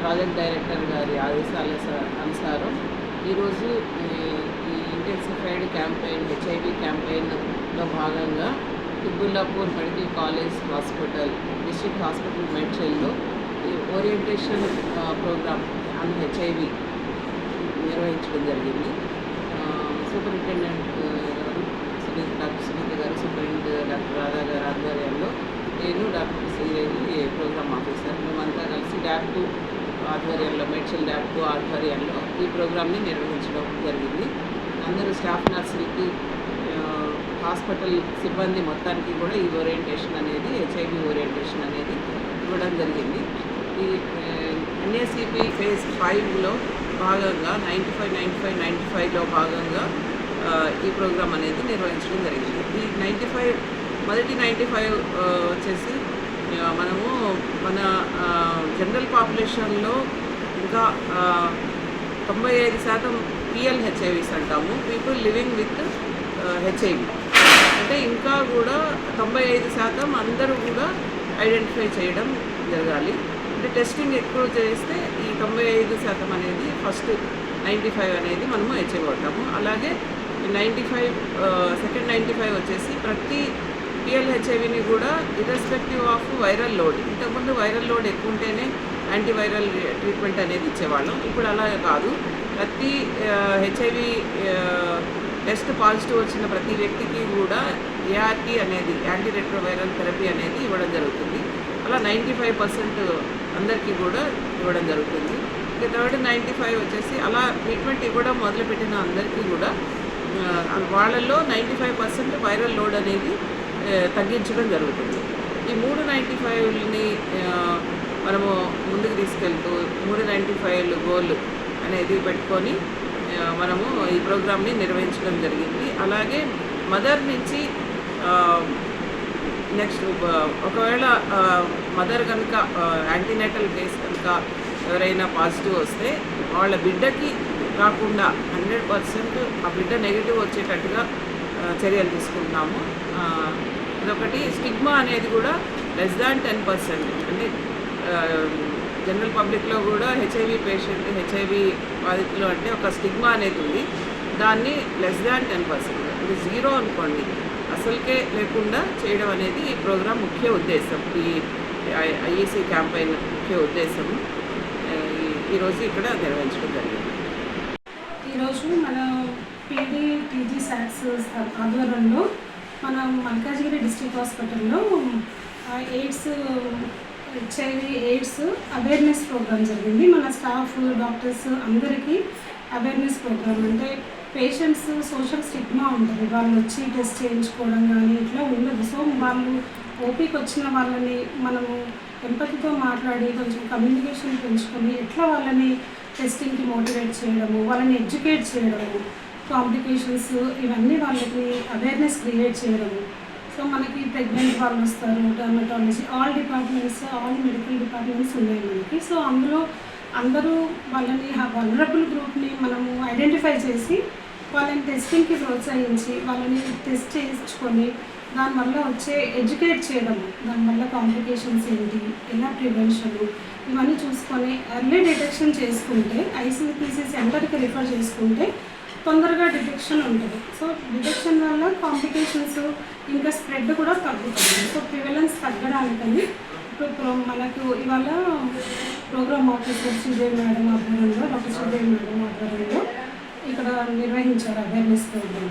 Project director గారి ఆదేశాల అనుసారం ఈరోజు ఈ ఇంటెన్సిఫైడ్ క్యాంపెయిన్ హెచ్ఐవి క్యాంపెయిన్లో భాగంగా Hibbullapur medical college hospital district hospital మెడ్చల్లో ఈ ఓరియంటేషన్ ప్రోగ్రామ్ అన్ హెచ్ఐవి నిర్వహించడం జరిగింది. సూపరింటెండెంట్ ఆ, గారు సునీత డాక్టర్ సునీత గారు సూపరింటెండెంట్ డాక్టర్ రాధా గారి ఆధ్వర్యంలో నేను డాక్టర్ శ్రీదేవి ప్రోగ్రామ్ ఆఫీసర్ ల్యాబ్కు ఆధ్వర్యంలో మెడ్చల్ ల్యాబ్కు టూ ఆధ్వర్యంలో ఈ ప్రోగ్రామ్ని నిర్వహించడం జరిగింది. అందరూ స్టాఫ్ నర్సులకి హాస్పిటల్ సిబ్బంది మొత్తానికి కూడా ఈ ఓరియంటేషన్ అనేది హెచ్ఐవి ఓరియంటేషన్ అనేది ఇవ్వడం జరిగింది. ఈ ఎన్ఏసిపి ఫేజ్ ఫైవ్లో భాగంగా ninety five ninety five ninety ఫైవ్లో భాగంగా ఈ ప్రోగ్రామ్ అనేది నిర్వహించడం జరిగింది. ఈ నైంటీ ఫైవ్ మొదటి నైంటీ ఫైవ్ వచ్చేసి మనము మన జనరల్ పాపులేషన్లో ఇంకా తొంభై ఐదు శాతం పిఎల్ హెచ్ఐవిస్ అంటాము. పీపుల్ లివింగ్ విత్ హెచ్ఐవి అంటే ఇంకా కూడా తొంభై ఐదు శాతం అందరూ కూడా ఐడెంటిఫై చేయడం జరగాలి. అంటే టెస్టింగ్ ఎక్కువ చేస్తే ఈ తొంభై ఐదు శాతం అనేది ఫస్ట్ నైంటీ ఫైవ్ అనేది మనము హెచ్ఐవి అవుతాము అలాగే ninety five second ninety five వచ్చేసి ప్రతి పిఎల్ హెచ్ఐవిని కూడా ఇర్రెస్పెక్టివ్ ఆఫ్ వైరల్ లోడ్ ఇంతకుముందు వైరల్ లోడ్ ఎక్కువ ఉంటేనే యాంటీవైరల్ ట్రీట్మెంట్ అనేది ఇచ్చేవాళ్ళం. ఇప్పుడు అలా కాదు. ప్రతి హెచ్ఐవి టెస్ట్ పాజిటివ్ వచ్చిన ప్రతి వ్యక్తికి కూడా ఏఆర్టీ అనేది యాంటీ రెట్రోవైరల్ థెరపీ అనేది ఇవ్వడం జరుగుతుంది. అలా నైంటీ ఫైవ్ పర్సెంట్ అందరికీ కూడా ఇవ్వడం జరుగుతుంది. ఇక థర్డ్ నైంటీ ఫైవ్ వచ్చేసి అలా ట్రీట్మెంట్ ఇవ్వడం మొదలుపెట్టిన అందరికీ కూడా వాళ్ళల్లో ninety five percent viral load అనేది తగ్గించడం జరుగుతుంది. ఈ మూడు నైంటీ ఫైవ్ని మనము ముందుకు తీసుకెళ్తూ మూడు నైంటీ ఫైవ్ గోల్ అనేది పెట్టుకొని మనము ఈ ప్రోగ్రామ్ని నిర్వహించడం జరిగింది. అలాగే మదర్ నుంచి నెక్స్ట్ ఒకవేళ మదర్ కనుక యాంటీనేటల్ కేస్ కనుక ఎవరైనా పాజిటివ్ వస్తే వాళ్ళ బిడ్డకి రాకుండా హండ్రెడ్ పర్సెంట్ ఆ బిడ్డ నెగిటివ్ వచ్చేటట్టుగా చర్యలు తీసుకుంటున్నాము. అదొకటి స్టిగ్మా అనేది కూడా లెస్ దాన్ టెన్ పర్సెంట్ అంటే జనరల్ పబ్లిక్లో కూడా హెచ్ఐవి పేషెంట్ హెచ్ఐవి బాధితులు అంటే ఒక స్టిగ్మా అనేది ఉంది దాన్ని లెస్ దాన్ టెన్ పర్సెంట్ ఇది జీరో అనుకోండి అసలుకే లేకుండా చేయడం అనేది ఈ ప్రోగ్రాం ముఖ్య ఉద్దేశం ఈ ఐఈసీ క్యాంపెయిన్ ముఖ్య ఉద్దేశం ఈ- ఈరోజు ఇక్కడ నిర్వహించడం జరిగింది ఈరోజు మన పీడీ టీజీ సాక్స్ ఆధ్వర్యంలో మన మల్కాజ్గిరి డిస్ట్రిక్ట్ హాస్పిటల్లో AIDS HIV AIDS awareness programme జరిగింది. మన స్టాఫ్ డాక్టర్స్ అందరికీ అవేర్నెస్ ప్రోగ్రామ్. అంటే పేషెంట్స్ సోషల్ స్టిగ్మా ఉంటుంది. వాళ్ళు వచ్చి టెస్ట్ చేయించుకోవడం కానీ ఇట్లా ఉండదు. సో వాళ్ళు ఓపీకి వచ్చిన వాళ్ళని మనము ఎంపతితో మాట్లాడి కొంచెం కమ్యూనికేషన్ పెంచుకొని ఎట్లా వాళ్ళని టెస్టింగ్కి మోటివేట్ చేయడము వాళ్ళని ఎడ్యుకేట్ చేయడము కాంప్లికేషన్స్ ఇవన్నీ వాళ్ళకి అవేర్నెస్ క్రియేట్ చేయడము సో మనకి ప్రెగ్నెంట్ వాళ్ళు వస్తారు dermatology all departments all medical departments ఉన్నాయి మనకి. సో అందులో అందరూ వాళ్ళని వనరబుల్ గ్రూప్ని మనము ఐడెంటిఫై చేసి వాళ్ళని టెస్టింగ్కి ప్రోత్సహించి వాళ్ళని టెస్ట్ చేయించుకొని దానివల్ల వచ్చే ఎడ్యుకేట్ చేయడం. దానివల్ల కాంప్లికేషన్స్ ఏంటి ఎలా ప్రివెన్షన్ ఇవన్నీ చూసుకొని ఎర్లీ డిటెక్షన్ చేసుకుంటే ఐసీపీసీ సెంటర్కి రిఫర్ చేసుకుంటే తొందరగా డిటెక్షన్ ఉంటుంది. సో డిటెక్షన్ వల్ల కాంప్లికేషన్స్ ఇంకా స్ప్రెడ్ కూడా తగ్గుతుంది. సో ప్రివెలెన్స్ తగ్గడానికని ఇప్పుడు ప్రో- మనకు ఇవాళ ప్రోగ్రామ్ ఆఫీసర్ శ్రీదేవి మేడం ఆధ్వర్యంలో డాక్టర్ శ్రీదేవి మేడం ఆధ్వర్యంలో ఇక్కడ నిర్వహించారు అవేర్నెస్ ప్రోగ్రామ్.